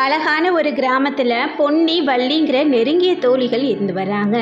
அழகான ஒரு கிராமத்தில் பொன்னி வள்ளிங்கிற நெருங்கிய தோழிகள் இருந்து வராங்க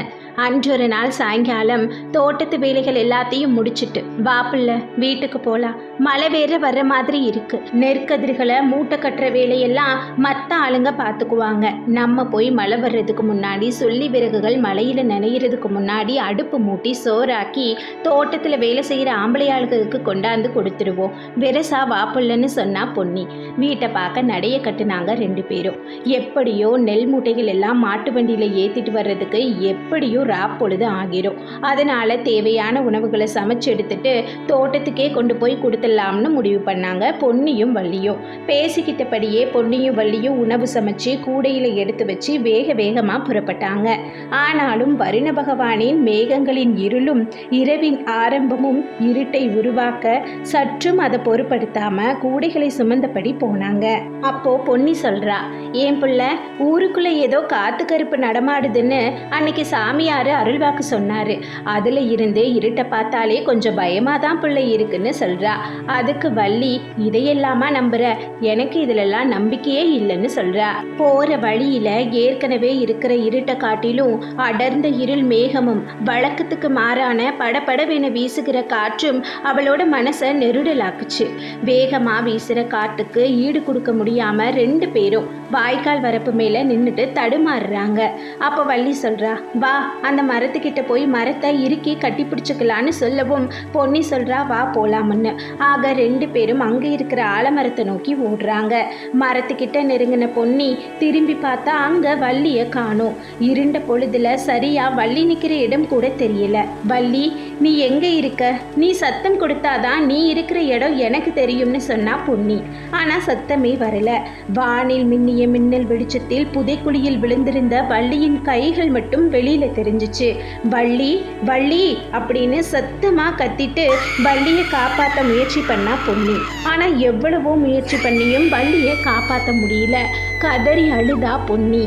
அன்றொரு நாள் சாயங்காலம் தோட்டத்து வேலைகள் எல்லாத்தையும் முடிச்சிட்டு வாப்புள்ள வீட்டுக்கு போகலாம் மழை வேற வர்ற மாதிரி இருக்கு. நெற்கதிர்களை மூட்டை கட்டுற வேலையெல்லாம் மற்ற ஆளுங்க பார்த்துக்குவாங்க நம்ம போய் மழை வர்றதுக்கு முன்னாடி சொல்லி விறகுகள் மழையில் நனையிறதுக்கு முன்னாடி அடுப்பு மூட்டி சோறாக்கி தோட்டத்தில் வேலை செய்கிற ஆம்பளை ஆளுகளுக்கு கொண்டாந்து கொடுத்துருவோம் வெரசா வாப்புள்ளன்னு சொன்னா பொன்னி. வீட்டை பார்க்க நடைய கட்டுனாங்க ரெண்டு பேரும். எப்படியோ நெல் மூட்டைகள் எல்லாம் மாட்டு வண்டியில் ஏற்றிட்டு வர்றதுக்கு எப்படியோ பொழுது ஆகிரும். அதனால் தேவையான உணவுகளை சமைச்சு எடுத்துட்டு தோட்டத்துக்கே கொண்டு போய் கொடுத்துடலாம்னு முடிவு பண்ணாங்க. பொன்னியும் வள்ளியும். பேசிக்கிட்டபடியே பொன்னியும் வள்ளியும் உணவு சமைச்சு கூடையில் எடுத்து வச்சு வேக வேகமாக புறப்பட்டாங்க. ஆனாலும் வருண பகவானின் மேகங்களின் இருளும் இரவின் ஆரம்பமும் இருட்டை உருவாக்க சற்றும் அதை பொருட்படுத்தாம கூடைகளை சுமந்தபடி போனாங்க. அப்போ பொன்னி சொல்றா ஏன் புள்ள ஊருக்குள்ள ஏதோ காத்து கருப்பு நடமாடுதுன்னு அன்னைக்கு சாமியார் அருள்வாக்கு சொன்னாரு. அதுல இருந்து இருட்டை பார்த்தாலே கொஞ்சம் பயமா தான் பிள்ளை இருக்குன்னு சொல்றா. அதுக்கு வள்ளி இதையெல்லாமா நம்புற? எனக்கு இதுலெல்லாம் நம்பிக்கையே இல்லைன்னு சொல்றா. போற வழியில ஏற்கனவே இருக்கிற இருட்டை காட்டிலும் அடர்ந்த இருள் மேகமும் வழக்கத்துக்கு மாறான படபடவென வீசுகிற காற்றும் அவளோட மனசை நெருடலாக்குச்சு. வேகமா வீசுற காட்டுக்கு ஈடு கொடுக்க முடியாம ரெண்டு பேரும் வாய்க்கால் வரப்பு மேல நின்றுட்டு தடுமாறுறாங்க. அப்போ வள்ளி சொல்றா வா அந்த மரத்துக்கிட்ட போய் மரத்தை இறுக்கி கட்டி பிடிச்சிக்கலான்னு சொல்லவும் பொன்னி சொல்றா வா போலாம்னு. ஆக ரெண்டு பேரும் அங்கே இருக்கிற ஆலமரத்தை நோக்கி ஓடுறாங்க. மரத்துக்கிட்ட நெருங்கின பொன்னி திரும்பி பார்த்தா அங்கே வள்ளியை காணும். இருண்ட பொழுதுல சரியா வள்ளி நிற்கிற இடம் கூட தெரியல. வள்ளி நீ எங்கே இருக்க? நீ சத்தம் கொடுத்தாதான் நீ இருக்கிற இடம் எனக்கு தெரியும்னு சொன்னா பொன்னி. ஆனால் சத்தமே வரல. வானில் மின்னிய மின்னல் வெளிச்சத்தில் புதைக்குழியில் விழுந்திருந்த வள்ளியின் கைகள் மட்டும் வெளியில் தெரியும் தெரிஞ்சிச்சு. வள்ளி வள்ளி அப்படின்னு சத்தமா கத்திட்டு வள்ளியை காப்பாற்ற முயற்சி பண்ணா பொன்னி ஆனா எவ்வளவோ முயற்சி பண்ணியும் வள்ளியை காப்பாற்ற முடியல. கதறி அழுதா பொன்னி.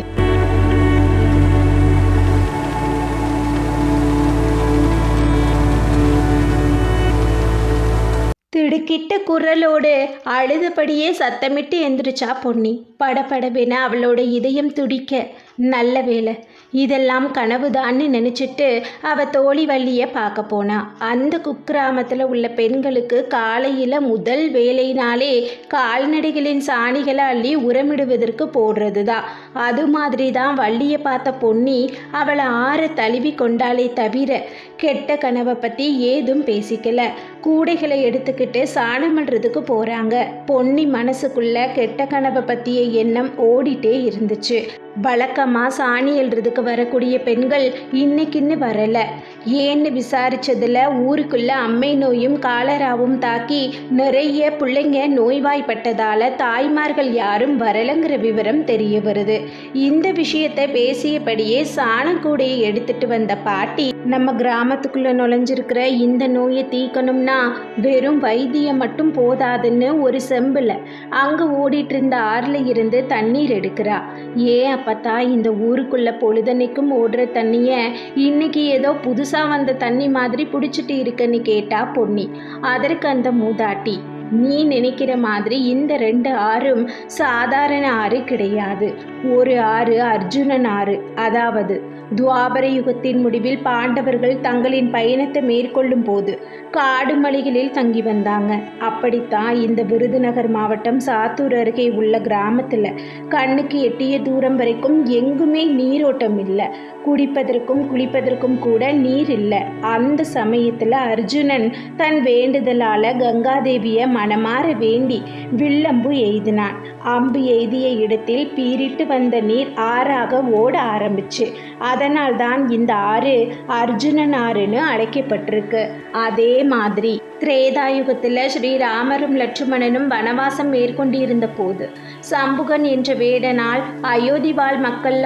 திடுக்கிட்ட குரலோடு அழுதபடியே சத்தமிட்டு எந்திரிச்சா பொன்னி. படபடவென அவளோட இதயம் துடிக்க. நல்ல வேலை இதெல்லாம் கனவுதான்னு நினச்சிட்டு அவ தோழி வள்ளியை பார்க்க போனா. அந்த குக்கிராமத்தில் உள்ள பெண்களுக்கு காலையில் முதல் வேலைனாலே கால்நடைகளின் சாணிகளை அள்ளி உரமிடுவதற்கு போடுறது தான் அது மாதிரி தான் வள்ளியை பார்த்த பொன்னி அவளை ஆற தழுவி கொண்டாலே தவிர கெட்ட கனவை பற்றி ஏதும் பேசிக்கல. கூடைகளை எடுத்துக்கிட்டு சாணம் பண்ணுறதுக்கு போகிறாங்க பொன்னி மனசுக்குள்ள கெட்ட கனவை பற்றிய எண்ணம் ஓடிட்டே இருந்துச்சு. வழக்கமாக சாணி எழுறதுக்கு வரக்கூடிய பெண்கள் இன்னைக்குன்னு வரல. ஏன்னு விசாரிச்சதுல ஊருக்குள்ள அம்மை நோயும் காலராவும் தாக்கி நிறைய பிள்ளைங்க நோய்வாய்ப்பட்டதால தாய்மார்கள் யாரும் வரலங்கிற விவரம் தெரிய வருது. இந்த விஷயத்தை பேசியபடியே சாணக்கூடையை எடுத்துட்டு வந்த பாட்டி நம்ம கிராமத்துக்குள்ள நுழைஞ்சிருக்கிற இந்த நோயை தீக்கணும்னா வெறும் வைத்தியம் மட்டும் போதாதுன்னு ஒரு செம்பில் அங்கே ஓடிட்டு இருந்த ஆறில் இருந்து தண்ணீர் எடுக்கிறா. ஏன் பார்த்தா இந்த ஊருக்குள்ள பொழுதன்னைக்கும் ஓடுற தண்ணிய இன்னைக்கு ஏதோ புதுசாக வந்த தண்ணி மாதிரி பிடிச்சிட்டு இருக்கன்னு கேட்டா பொன்னி. அதற்கு அந்த மூதாட்டி நீ நினைக்கிற மாதிரி இந்த ரெண்டு ஆறும் சாதாரண ஆறு கிடையாது. ஒரு ஆறு அர்ஜுனன் ஆறு. அதாவது துவாபர யுகத்தின் முடிவில் பாண்டவர்கள் தங்களின் பயணத்தை மேற்கொள்ளும் போது காடு மலைகளில் தங்கி வந்தாங்க. அப்படித்தான் இந்த விருதுநகர் மாவட்டம் சாத்தூர் அருகே உள்ள கிராமத்தில் கண்ணுக்கு எட்டிய தூரம் வரைக்கும் எங்குமே நீரோட்டம் இல்லை. குடிப்பதற்கும் குளிப்பதற்கும் கூட நீர் இல்லை. அந்த சமயத்தில் அர்ஜுனன் தன் வேண்டுதலால் கங்காதேவியை மனமாற வேண்டி வில்லம்பு எய்தினான். அம்பு எய்திய இடத்தில் பீரிட்டு வந்த நீர் ஆறாக ஓட ஆரம்பிச்சு. அதனால் தான் இந்த ஆறு அர்ஜுனன் ஆறுன்னு அழைக்கப்பட்டிருக்கு. அதே மாதிரி திரேதாயுகத்தில் ஸ்ரீராமரும் லட்சுமணனும் வனவாசம் மேற்கொண்டிருந்த போது சம்புகன் என்ற வேடனால் அயோத்தி வாழ்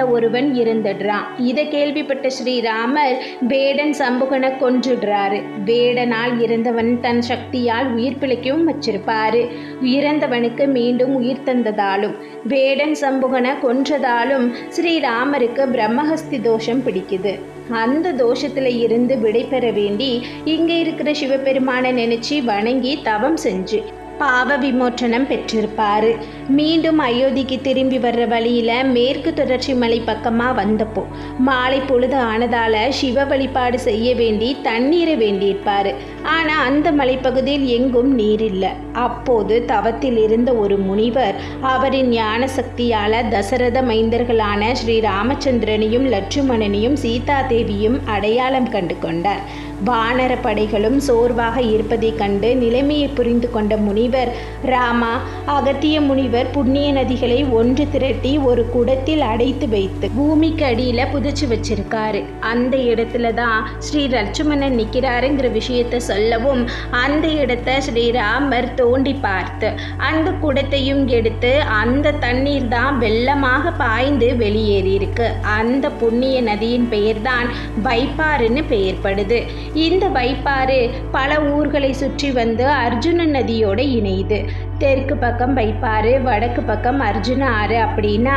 ஒருவன் இருந்துடுறான். இதை கேள்விப்பட்ட ஸ்ரீராமர் வேடன் சம்புகனை கொன்றுடுறாரு. வேடனால் இறந்தவன் தன் சக்தியால் உயிர் பிழைக்கவும் வச்சிருப்பாரு. இறந்தவனுக்கு மீண்டும் உயிர் தந்ததாலும் வேடன் சம்புகனை கொன்றதாலும் ஸ்ரீராமருக்கு பிரம்மஹஸ்தி தோஷம் பிடிக்குது. அந்த தோஷத்தில் இருந்து விடை பெற வேண்டி இங்கே இருக்கிற சிவபெருமானை நினைச்சு வணங்கி தவம் செஞ்சு. பாவ விமோச்சனம் பெற்றிருப்பாரு. மீண்டும் அயோத்திக்கு திரும்பி வர்ற வழியில் மேற்கு தொடர்ச்சி மலை பக்கமாக வந்தப்போ மாலை பொழுது ஆனதால் சிவ வழிபாடு செய்ய வேண்டி தண்ணீரை வேண்டியிருப்பார். ஆனால் அந்த மலைப்பகுதியில் எங்கும் நீர் இல்லை அப்போது தவத்தில் இருந்த ஒரு முனிவர் அவரின் ஞான சக்தியால் தசரத மைந்தர்களான ஸ்ரீ ராமச்சந்திரனையும் லட்சுமணனையும் சீதா தேவியும் அடையாளம் கண்டு கொண்டார். வானர படைகளும் சோர்வாக இருப்பதைக் கண்டு நிலைமையை புரிந்து கொண்ட முனிவர் ராமா அகத்திய முனிவர் புண்ணிய நதிகளை ஒன்று திரட்டி ஒரு குடத்தில் அடைத்து வைத்து பூமிக்கு அடியில் புதைச்சு வச்சிருக்காரு. அந்த இடத்துல தான் ஸ்ரீ லட்சுமணன் நிற்கிறாருங்கிற விஷயத்தை சொல்லவும் அந்த இடத்த ஸ்ரீராமர் தோண்டி பார்த்து அந்த குடத்தையும் எடுத்து அந்த தண்ணீர் தான் வெள்ளமாக பாய்ந்து வெளியேறியிருக்கு. அந்த புண்ணிய நதியின் பெயர்தான் வைப்பாறுன்னு பெயர்படுது. இந்த வைப்பாறு பல ஊர்களை சுற்றி வந்து அர்ஜுன நதியோடு இணையுது தெற்கு பக்கம் வைப்பாறு வடக்கு பக்கம் அர்ஜுன ஆறு அப்படின்னா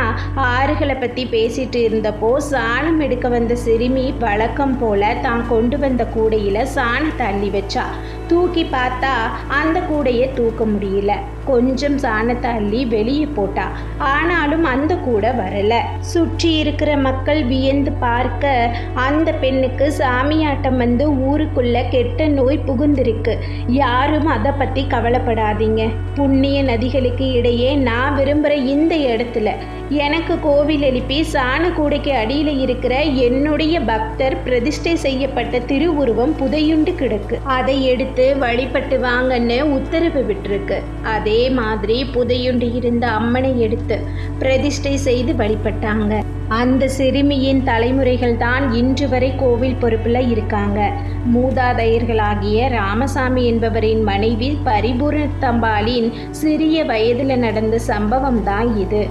ஆறுகளை பற்றி பேசிட்டு இருந்தப்போ சாணம் எடுக்க வந்த சிறுமி வழக்கம் போல தான் கொண்டு வந்த கூடையில் சாணத்தை அள்ளி வச்சா. தூக்கி பார்த்தா அந்த கூடையை தூக்க முடியல. கொஞ்சம் சாணத்தை அள்ளி வெளியே போட்டா. ஆனாலும் அந்த கூடை வரல. சுற்றி இருக்கிற மக்கள் வியந்து பார்க்க அந்த பெண்ணுக்கு சாமியாட்டம் வந்து ஊருக்குள்ள கெட்ட நோய் புகுந்திருக்கு. யாரும் அதை பற்றி கவலைப்படாதீங்க. புண்ணிய நதிகளுக்கு இடையே நான் விரும்புகிற இந்த இடத்துல எனக்கு கோவில் எழுப்பி சாண கூடைக்கு அடியில் இருக்கிற என்னுடைய பக்தர் பிரதிஷ்டை செய்யப்பட்ட திருவுருவம் புதையுண்டு கிடக்கு. அதை எடுத்து வழிபட்டு வாங்கன்னு உத்தரவு விட்டுருக்கு. அதே மாதிரி புதையுண்டு இருந்த அம்மனை எடுத்து பிரதிஷ்டை செய்து வழிபட்டாங்க. அந்த சிறுமியின் தலைமுறைகள் தான் இன்று வரை கோவில் பொறுப்பில் இருக்காங்க. மூதாதையர்களாகிய ராமசாமி என்பவரின் மனைவி பரிபூர்ணத்தம்பாளின் சிறிய வயதில் நடந்த சம்பவம் தான் இது.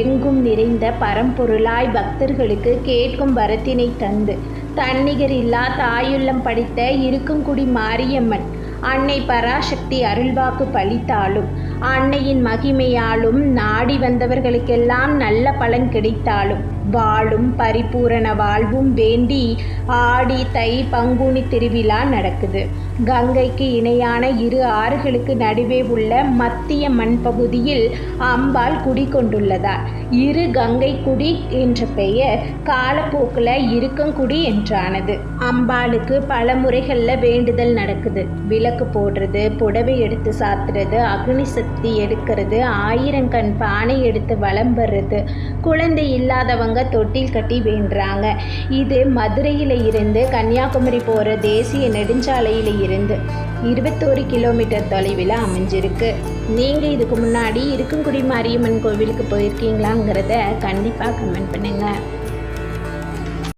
எங்கும் நிறைந்த பரம்பொருளாய் பக்தர்களுக்கு கேட்கும் வரத்தினை தந்து தன்னிகர் இல்லா தாயுள்ளம் படித்த இருக்குங்குடி மாரியம்மன் அன்னை பராசக்தி அருள்வாக்கு பலித்தாலும் அன்னையின் மகிமையாலும் நாடி வந்தவர்களுக்கெல்லாம் நல்ல பலன் கிடைத்தாலும் வாழும் பரிபூரண வாழ்வும் வேண்டி ஆடி தை பங்குனி திருவிழா நடக்குது. கங்கைக்கு இணையான இரு ஆறுகளுக்கு நடுவே உள்ள மத்திய மண் பகுதியில் அம்பாள் குடிகொண்டுள்ளதார் இரு கங்கை குடி என்ற பெயர் காலப்போக்கில் இருக்கங்குடி என்றானது. அம்பாளுக்கு பல முறைகளில் வேண்டுதல் நடக்குது. விளக்கு போடுறது புடவை எடுத்து சாத்துறது அக்னி சக்தி எடுக்கிறது ஆயிரங்கண் பானை எடுத்து வலம் வர்றது. குழந்தை இல்லாதவங்க தொட்டில் கட்டி வேண்டுறாங்க. இது மதுரையில் இருந்து கன்னியாகுமரி போகிற தேசிய நெடுஞ்சாலையில் இருந்து இருபத்தோரு கிலோமீட்டர் தொலைவில் அமைஞ்சிருக்கு. நீங்கள் இதுக்கு முன்னாடி இருக்குங்குடி மாரியம்மன் கோவிலுக்கு போயிருக்கீங்களாங்கிறத கண்டிப்பாக கமெண்ட் பண்ணுங்கள்